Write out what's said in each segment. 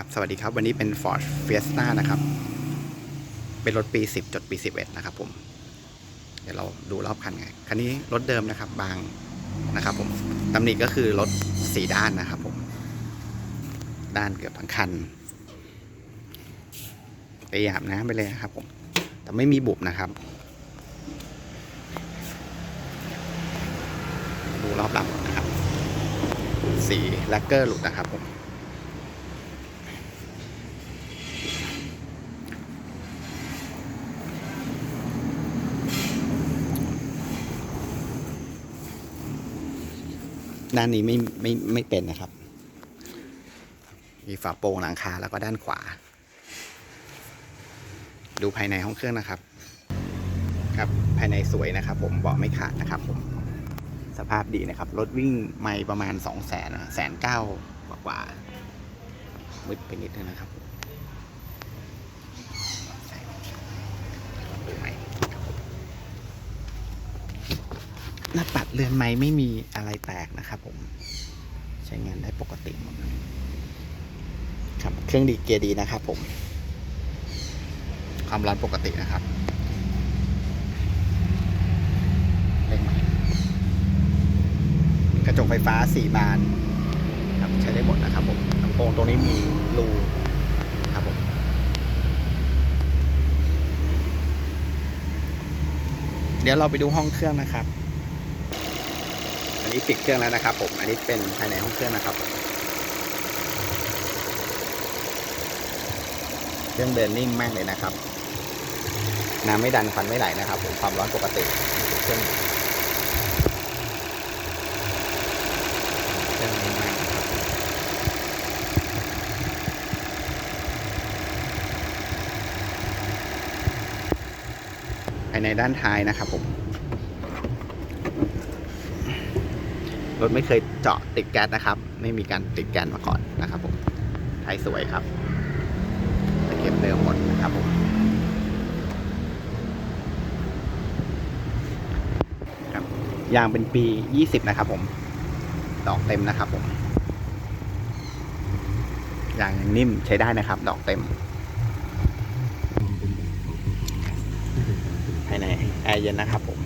ครับสวัสดีครับวันนี้เป็น Ford Fiesta นะครับ เป็นรถปี 10 จดปี 11 นะครับผม เดี๋ยวเราดูรอบคันไงคันนี้รถเดิมนะครับ บางนะครับผมตำหนิก็คือรถสีด้านนะครับผม ด้านเกือบทั้งคันไปหยาบน้ำไปเลยนะครับผม แต่ไม่มีบุบนะครับ ดูรอบหลังนะครับ สีแลกเกอร์หลุดนะครับผม ด้านนี้ไม่ไม่ไม่เป็นนะครับ มีฝาโปร่งหลังคาแล้วก็ด้านขวา ดูภายในห้องเครื่องนะครับ ครับภายในสวยนะครับ ผมเบาะไม่ขาดนะครับผมสภาพดีนะครับ รถวิ่งไม่ประมาณสองแสนแสนเก้ากว่ากว่ามืดไปนิดนึงนะครับผมดูไหมครับผม หน้าปัดเรือนไม้ไม่มีอะไรแตกนะครับผม ใช้งานได้ปกติหมดครับ เครื่องดีเกียร์ดีนะครับผม ความร้อนปกตินะครับเร่งใหม่กระจกไฟฟ้าสี่บานครับใช้ได้หมดนะครับผมลำโพงตรงนี้มีรูครับผมเดี๋ยวเราไปดูห้องเครื่องนะครับ นนี้ปิดเครื่องแล้วนะครับ ผม อันนี้เป็นภายในห้องเครื่องนะครับ เครื่องเดินนิ่งมากเลยนะครับ น้ำไม่ดันควันไม่ไหลนะครับ ผมความร้อนปกติเครื่องเครื่องนิ่งมากภายในด้านท้ายนะครับผม รถไม่เคยเจาะติดแก๊สนะครับ ไม่มีการติดแก๊สมาก่อนนะครับผมท้ายสวยครับตะเข็บเดิมหมดนะครับผมครับยางเป็นปี 20 นะครับผมดอกเต็มนะครับผมยางยังนิ่มใช้ได้นะครับ ดอกเต็มภายในแอร์เย็นนะครับผม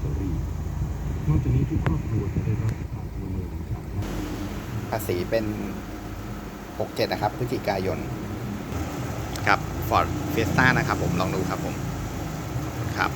เสรีนอกจากนี้ทุกครอบครัวจะได้รับการประเมินจากภาษีเป็น 67 นะครับพฤศจิกายน ครับ Ford Fiesta นะครับผม ลองดูครับผม ครับ